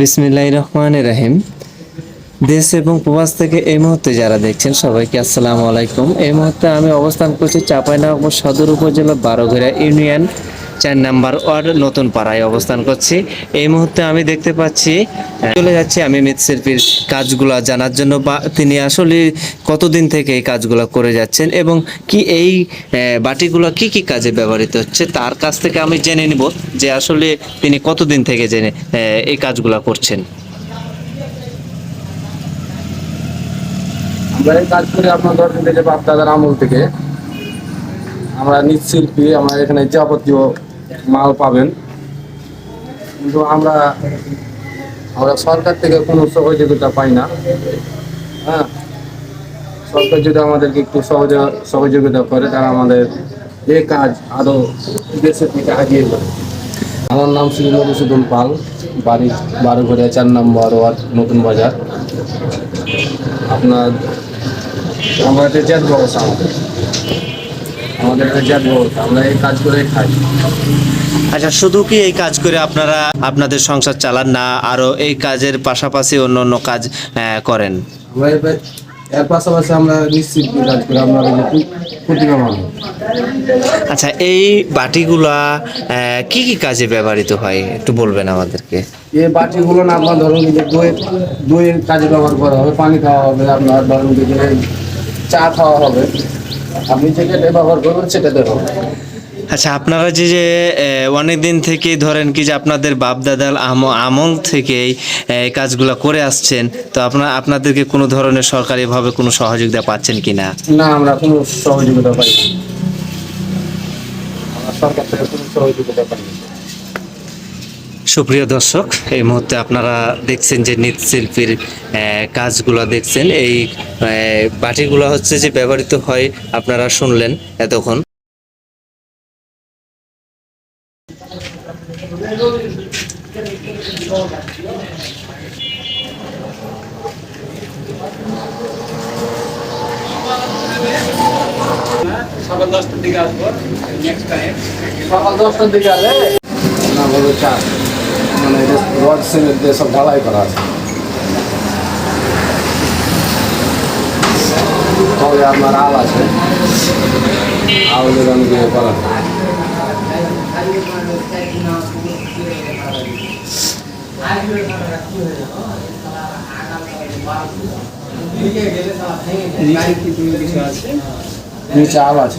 বিসমিল্লাহ রহমান রাহিম। দেশ এবং প্রবাস থেকে এই মুহূর্তে যারা দেখছেন সবাইকে আসসালামু আলাইকুম। এই মুহূর্তে আমি অবস্থান করছি চাঁপাইনবাবগঞ্জ সদর উপজেলা বারোঘেরা ইউনিয়ন চার নাম্বার ওয়ার্ড, নতুন পাড়ায় অবস্থান করছি। এই মুহূর্তে আমি দেখতে পাচ্ছি চলে যাচ্ছি আমি মৃৎশিল্পীর কাজগুলা জানার জন্য বা তিনি আসলে কতদিন থেকে এই কাজগুলো করে যাচ্ছেন এবং কি এই বাটিগুলো কি কি কাজে ব্যবহৃত হচ্ছে তার কাছ থেকে আমি জেনে নিব যে আসলে তিনি কতদিন থেকে জেনে এই কাজগুলো করছেন। আমরা এই কাজ করি আপনার যে বাপ দাদার আমল থেকে। আমরা নিজ আমরা এখানে যাবতীয় মাল পাবেন। কিন্তু আমরা আমরা সরকার থেকে কোনো সহযোগিতা পাই না। হ্যাঁ? সরকার যদি আমাদেরকে একটু সহজ, সহযোগিতা করে তারা আমাদের এই কাজ আরও দেশের থেকে এগিয়ে যাবে। আমার নাম শ্রী মধুসূদন পাল, বাড়ি বারোঘরিয়া চার নম্বর ওয়ার্ড, নতুন বাজার। আপনার, আমরা এটা জ্যাট ব্যবস্থা আমাদের আমাদের এটা আমরা এই কাজ করে খাই। আচ্ছা শুধু কি এই কাজ করে আপনারা আপনাদের সংসার চালান না আরও এই কাজের পাশাপাশি অন্য অন্য কাজ করেন? আমরা এর- এর পাশাপাশি আমরা নিশ্চিত কাজ করি আমরা ওই যে পু- প্রতিমা মানুষ। আচ্ছা এই বাটিগুলা কি কি কাজে ব্যবহৃত হয়? একটু বলবেন আমাদেরকে। এই বাটিগুলো না আপনার ধরুন যে দইয়ের দইয়ের কাজে ব্যবহার করা হবে পানি খাওয়া হবে আপনার ধরুন যে চা খাওয়া হবে। আপনি যেটা ব্যবহার করবেন সেটা হবে আচ্ছা আপনারা যে যে অনেক দিন থেকে ধরেন কি যে আপনাদের বাপ দাদার আম- আমল থেকেই এই কাজগুলো করে আসছেন তো আপনার আপনাদেরকে কোনো ধরনের সরকারিভাবে কোনো সহযোগিতা পাচ্ছেন কি না? না আমরা কোনো সহযোগিতা পাই সরকার থেকে কোনো সহযোগিতা পাই না সুপ্রিয় দর্শক এই মুহূর্তে আপনারা দেখছেন যে নৃত্যশিল্পীর কাজগুলো দেখছেন। এই বাটিগুলো হচ্ছে যে ব্যবহৃত হয় আপনারা শুনলেন এতক্ষণ। সকাল দশটার দিকে আসব নেক্সট টাইম সকাল দশটার দিকে না বলব চার। মানে এটা রড সিমেন্ট দিয়ে সব ঢালাই করা আছে। তবে আপনার আল আছে। আউলের অনেক ইয়ে করা। আছে। কিছু আছে।